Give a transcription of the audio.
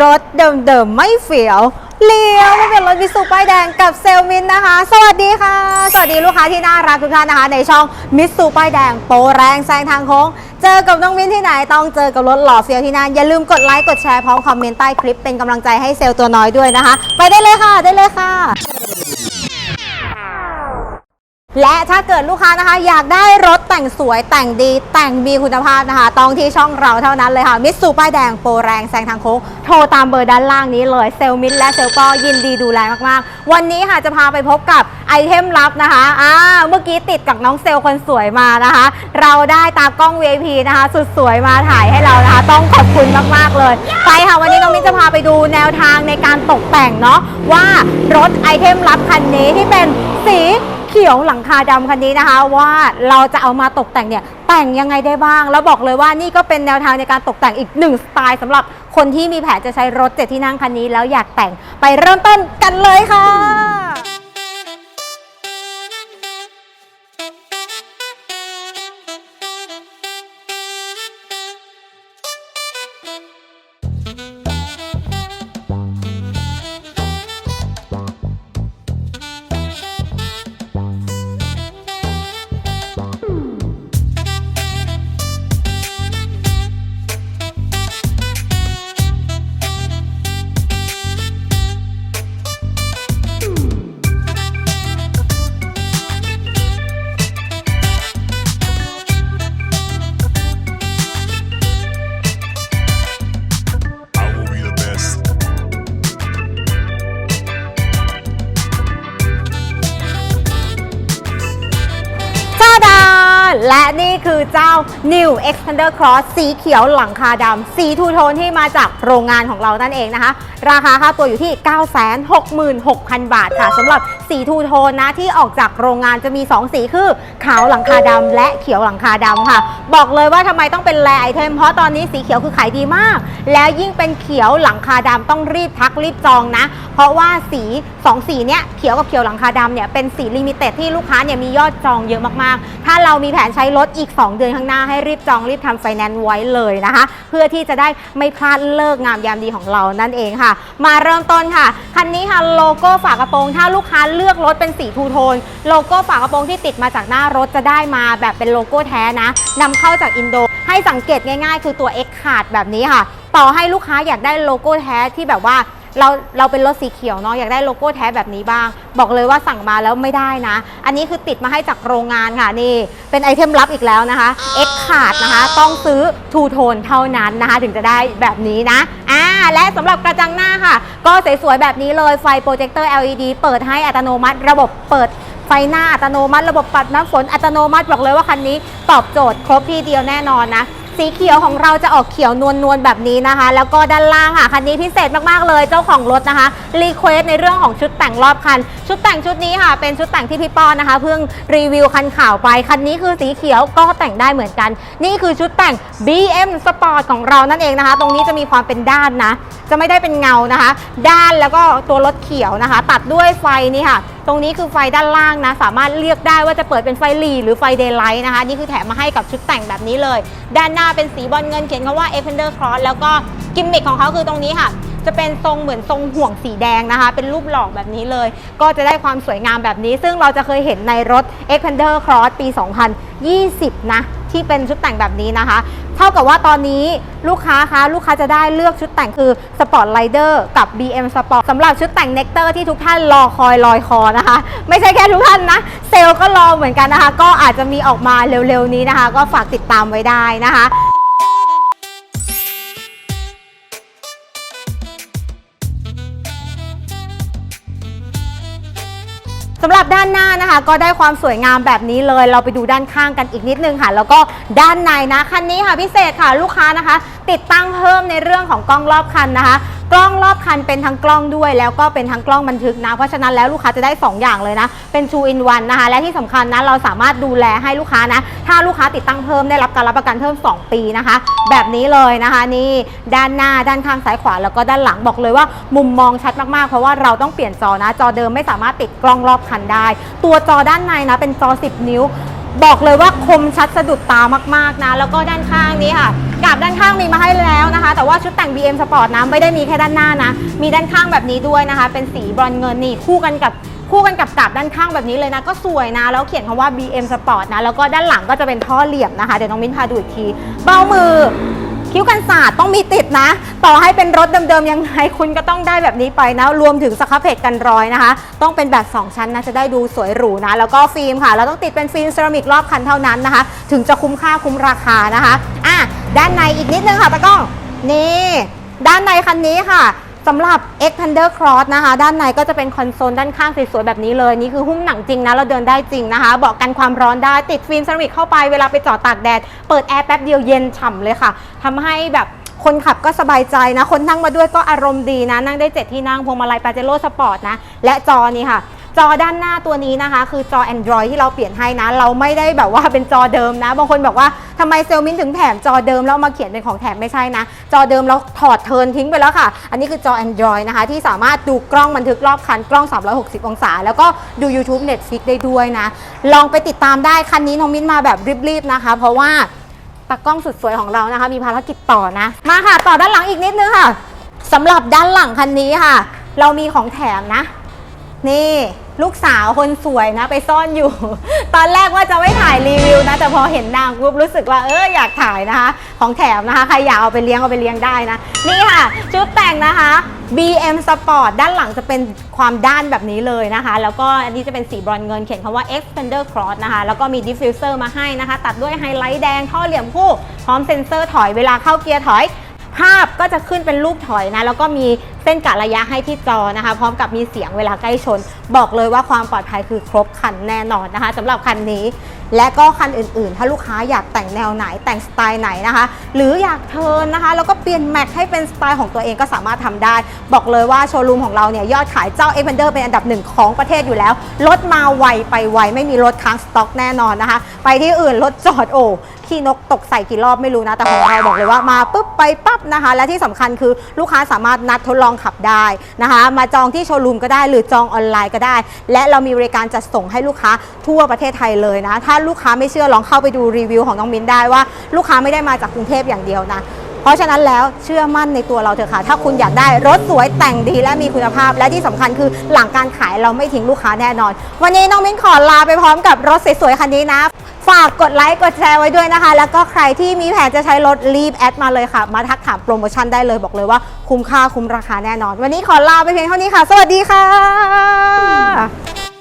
รถเดิมๆไม่เฟียวเลี้ยวมาเป็นรถมิสูป้ายแดงกับเซลมินนะคะ สวัสดีค่ะ สวัสดีลูกค้าที่น่ารักทุกท่านนะคะ ในช่องมิสูป้ายแดงโปรแรงแซงทางโค้ง เจอกับน้องมินที่ไหนต้องเจอกับรถหล่อเฟียวที่นั่นอย่าลืมกดไลค์กดแชร์พร้อมคอมเมนต์ใต้คลิปเป็นกำลังใจให้เซลล์ตัวน้อยด้วยนะคะ ไปได้เลยค่ะได้เลยค่ะ และถ้าเกิดลูกค้านะคะ อยากได้รถแต่งสวยแต่งดีแต่งมีคุณภาพนะคะ ต้องที่ช่องเราเท่านั้นเลยค่ะ มิตซูป้ายแดงโปรแรงแซงทางโค้งโทรตามเบอร์ด้านล่างนี้เลยเซลมิตและเซลล์ก็ยินดีดูแลมากๆ วันนี้ค่ะจะพาไปพบกับไอเทมลับนะคะอ่าเมื่อกี้ติดกับน้องเซลคนสวยมานะคะ เราได้ตากล้อง VIP นะคะ สุดสวยมาถ่ายให้เรานะคะ ต้องขอบคุณมากๆเลยไปค่ะวันนี้น้องมิ้นจะพาไปดูแนวทางในการตกแต่งเนาะว่ารถไอเทมลับคันนี้ที่เป็นสี เขียวหลังคาดำคันนี้นะคะ ว่าเราจะเอามาตกแต่งเนี่ยแต่งยังไงได้บ้าง แล้วบอกเลยว่านี่ก็เป็นแนวทางในการตกแต่งอีกหนึ่งสไตล์สำหรับคนที่มีแผนจะใช้รถเจ็ดที่นั่งคันนี้แล้วอยากแต่งไปเริ่มต้นกันเลยค่ะ และนี่คือเจ้า New Expander Cross สีเขียวหลังคาดำสีทูโทนที่มาจากโรงงานของเรานั่นเองนะคะ ราคาค่าตัวอยู่ที่ 966,000 บาทค่ะสำหรับสีทูโทนนะที่ออกจากโรงงานจะมี 2 สีคือ ขาวหลังคาดำและเขียวหลังคาดำค่ะ บอกเลยว่าทำไมต้องเป็นแรไอเทมเพราะตอนนี้สีเขียวคือขายดีมาก แล้วยิ่งเป็นเขียวหลังคาดำต้องรีบทักรีบจองนะ เพราะว่าสีสองสีเนี้ยเขียวกับเขียวหลังคาดำเนี่ยเป็นสีลิมิเต็ดที่ลูกค้าเนี่ยมียอดจองเยอะมากๆ ถ้าเรามีแผนใช้รถอีก 2 เดือนข้างหน้าให้รีบจองรีบทำไฟแนนซ์ไว้เลยนะคะ เพื่อที่จะได้ไม่พลาดเลิกงามยามดีของเรานั่นเองค่ะ มาเริ่มต้นค่ะ คันนี้ค่ะโลโก้ฝากระโปรง ถ้าลูกค้าเลือกรถเป็นสีทูโทน โลโก้ฝากระโปรงที่ติดมาจากหน้ารถจะได้มาแบบเป็นโลโก้แท้นะนำเข้าจากอินโด ให้สังเกตง่าย ๆ คือตัว X ขาดแบบนี้ค่ะ ต่อให้ลูกค้าอยากได้โลโก้แท้ที่แบบว่า เราเราเป็นรถสีเขียวเนาะอยากได้โลโก้แท้แบบนี้บ้าง บอกเลยว่าสั่งมาแล้วไม่ได้นะ อันนี้คือติดมาให้จากโรงงานค่ะนี่เป็นไอเทมลับอีกแล้วนะคะ X ขาดนะคะ ต้องซื้อทูโทนเท่านั้นนะคะ ถึงจะได้แบบนี้นะอ่าและสำหรับกระจังหน้าค่ะ ก็สวยๆแบบนี้เลยไฟโปรเจคเตอร์ LED เปิดให้อัตโนมัติ ระบบเปิดไฟหน้าอัตโนมัติ ระบบปัดน้ำฝนอัตโนมัติบอกเลยว่าคันนี้ตอบโจทย์ครบที่เดียวแน่นอนนะ สีเขียวของเราจะออกเขียวนวลนวลแบบนี้นะคะ แล้วก็ด้านล่างค่ะคันนี้พิเศษมากๆเลยเจ้าของรถนะคะรีเควสในเรื่องของชุดแต่งรอบคัน ชุดแต่งชุดนี้ค่ะ เป็นชุดแต่งที่พี่ป้อนนะคะ เพิ่งรีวิวคันข่าวไปคันนี้คือสีเขียวก็แต่งได้เหมือนกัน นี่คือชุดแต่ง BM Sport ของเรานั่นเองนะคะ ตรงนี้จะมีความเป็นด้านนะ จะไม่ได้เป็นเงานะคะ ด้านแล้วก็ตัวรถเขียวนะคะ ตัดด้วยไฟนี่ค่ะตรงนี้คือไฟด้านล่างนะ สามารถเลือกได้ว่าจะเปิดเป็นไฟหลีหรือไฟเดย์ไลท์นะคะ นี่คือแถมมาให้กับชุดแต่งแบบนี้เลย ด้านหน้าเป็นสีบอลเงินเขียนคำว่า e f e n d e r Cross แล้วก็กิมมิคของเขาคือตรงนี้ค่ะ จะเป็นทรงเหมือนทรงห่วงสีแดงนะคะ เป็นรูปหลอกแบบนี้เลย ก็จะได้ความสวยงามแบบนี้ ซึ่งเราจะเคยเห็นในรถ e x p a n d e r Cross ปี 2020 นะที่เป็นชุดแต่งแบบนี้นะคะเท่ากับว่าตอนนี้ลูกค้าคะลูกค้าจะได้เลือกชุดแต่งคือ Sport Rider กับ BM Sport สำหรับชุดแต่ง Nectar ที่ทุกท่านรอคอยลอยคอนะคะ ไม่ใช่แค่ทุกท่านนะ เซลก็รอเหมือนกันนะคะ ก็อาจจะมีออกมาเร็วๆนี้นะคะ ก็ฝากติดตามไว้ได้นะคะ สำหรับด้านหน้านะคะ ก็ได้ความสวยงามแบบนี้เลย เราไปดูด้านข้างกันอีกนิดนึงค่ะ แล้วก็ด้านในนะคันนี้ค่ะพิเศษค่ะลูกค้านะคะ ติดตั้งเพิ่มในเรื่องของกล้องรอบคันนะคะ กล้องรอบคันเป็นทั้งกล้องด้วย แล้วก็เป็นทั้งกล้องบันทึกนะ เพราะฉะนั้นแล้วลูกค้าจะได้ 2 อย่างเลยนะ เป็น two in one นะคะ และที่สำคัญนะเราสามารถดูแลให้ลูกค้านะ ถ้าลูกค้าติดตั้งเพิ่มได้รับการรับประกันเพิ่ม 2 ปีนะคะ แบบนี้เลยนะคะนี่ด้านหน้าด้านข้างซ้ายขวาแล้วก็ด้านหลังบอกเลยว่า มุมมองชัดมากๆ เพราะว่าเราต้องเปลี่ยนจอนะ จอเดิมไม่สามารถติดกล้องรอบคันได้ ตัวจอด้านในนะเป็นจอ 10 นิ้ว บอกเลยว่าคมชัดสะดุดตามากๆนะ แล้วก็ด้านข้างนี้ค่ะ กาบด้านข้างมีมาให้แล้วนะคะ แต่ว่าชุดแต่ง BM Sport นะไม่ได้มีแค่ด้านหน้านะ มีด้านข้างแบบนี้ด้วยนะคะ เป็นสีบรอนเงินนี่คู่กันกับคู่กันกับกาบด้านข้างแบบนี้เลยนะ ก็สวยนะ แล้วเขียนคำว่า BM Sport นะ แล้วก็ด้านหลังก็จะเป็นท่อเหลี่ยมนะคะ เดี๋ยวน้องมิ้นพาดูอีกที เบ้ามือคิ้วกันศาสตร์ต้องมีติดนะ ต่อให้เป็นรถเดิมๆยังไงคุณก็ต้องได้แบบนี้ไปนะ รวมถึงสครับเพจกันรอยนะคะ ต้องเป็นแบบ 2 ชั้นนะจะได้ดูสวยหรูนะ แล้วก็ฟิล์มค่ะ เราต้องติดเป็นฟิล์มเซรามิกรอบคันเท่านั้นนะคะ ถึงจะคุ้มค่าคุ้มราคานะคะ ด้านในอีกนิดนึงค่ะตะก้อง นี่ ด้านในคันนี้ค่ะสำหรับ X Thunder Cross นะคะ ด้านในก็จะเป็นคอนโซลด้านข้างสวยๆแบบนี้เลย นี่คือหุ้มหนังจริงนะ เราเดินได้จริงนะคะ เบาะกันความร้อนได้ติดฟิล์มเซรามิกเข้าไปเวลาไปจอดตากแดด เปิดแอร์แป๊บเดียวเย็นฉ่ำเลยค่ะทำให้แบบคนขับก็สบายใจนะ คนนั่งมาด้วยก็อารมณ์ดีนะ นั่งได้ 7 ที่นั่งพวงมาลัยปาเจโร่สปอร์ตนะ และจอนี้ค่ะ จอด้านหน้าตัวนี้นะคะ คือจอ Android ที่เราเปลี่ยนให้นะ เราไม่ได้แบบว่าเป็นจอเดิมนะ บางคนบอกว่าทำไมเซลมินถึงแถมจอเดิมแล้วมาเขียนเป็นของแถมไม่ใช่นะ จอเดิมเราถอดเทินทิ้งไปแล้วค่ะ อันนี้คือจอ Android นะคะ ที่สามารถดูกล้องบันทึกรอบคันกล้อง 360 องศา แล้วก็ดู YouTube Netflix ได้ด้วยนะ ลองไปติดตามได้คันนี้น้องมิ้นมาแบบรีบๆนะคะ เพราะว่าตากล้องสุดสวยของเรานะคะ มีภารกิจต่อนะ มาค่ะ ต่อด้านหลังอีกนิดนึงค่ะสำหรับด้านหลังคันนี้ค่ะ เรามีของแถมนะ นี่ ลูกสาวคนสวยนะไปซ่อนอยู่ ตอนแรกว่าจะไม่ถ่ายรีวิวนะ แต่พอเห็นนางปุ๊บรู้สึกว่าเอออยากถ่ายนะคะ ของแถมนะคะ ใครอยากเอาไปเลี้ยงเอาไปเลี้ยงได้นะ นี่ค่ะ ชุดแต่งนะคะ BM Sport ด้านหลังจะเป็นความด้านแบบนี้เลยนะคะ แล้วก็อันนี้จะเป็นสีบรอนซ์เงินเขียนคำว่า Expander Cross นะคะ แล้วก็มีดิฟฟิวเซอร์มาให้นะคะ ตัดด้วยไฮไลท์แดงท่อเหลี่ยมคู่ พร้อมเซ็นเซอร์ถอยเวลาเข้าเกียร์ถอยภาพก็จะขึ้นเป็นรูปถอยนะ แล้วก็มี เส้นกะระยะให้ที่จอนะคะ พร้อมกับมีเสียงเวลาใกล้ชน บอกเลยว่าความปลอดภัยคือครบคันแน่นอนนะคะสำหรับคันนี้ และก็คันอื่นๆ ถ้าลูกค้าอยากแต่งแนวไหนแต่งสไตล์ไหนนะคะ หรืออยากเทินนะคะ แล้วก็เปลี่ยนแม็กให้เป็นสไตล์ของตัวเองก็สามารถทำได้ บอกเลยว่าโชว์รูมของเราเนี่ยยอดขายเจ้า e x p a n d e r เป็นอันดับหนึ่งของประเทศอยู่แล้วรถมาไวไปไวไม่มีรถค้างสต็อกแน่นอนนะคะ ไปที่อื่นรถจอดโอ้ ขี้นกตกใส่กี่รอบไม่รู้นะ แต่ของเราบอกเลยว่ามาปุ๊บไปปั๊บนะคะ และที่สำคัญคือลูกค้าสามารถนัดทดลองขับได้นะคะ มาจองที่โชว์รูมก็ได้หรือจองออนไลน์ก็ได้ และเรามีบริการจัดส่งให้ลูกค้าทั่วประเทศไทยเลยนะ ถ้าลูกค้าไม่เชื่อลองเข้าไปดูรีวิวของน้องมิ้นได้ว่าลูกค้าไม่ได้มาจากกรุงเทพอย่างเดียวนะเพราะฉะนั้นแล้วเชื่อมั่นในตัวเราเถอะค่ะ ถ้าคุณอยากได้รถสวยแต่งดีและมีคุณภาพ และที่สำคัญคือหลังการขายเราไม่ทิ้งลูกค้าแน่นอน วันนี้น้องมิ้นขอลาไปพร้อมกับรถสวยๆคันนี้นะ ฝากกดไลค์กดแชร์ไว้ด้วยนะคะ แล้วก็ใครที่มีแผนจะใช้รถรีบแอดมาเลยค่ะ มาทักถามโปรโมชั่นได้เลยบอกเลยว่าคุ้มค่าคุ้มราคาแน่นอน วันนี้ขอลาไปเพียงเท่านี้ค่ะ สวัสดีค่ะ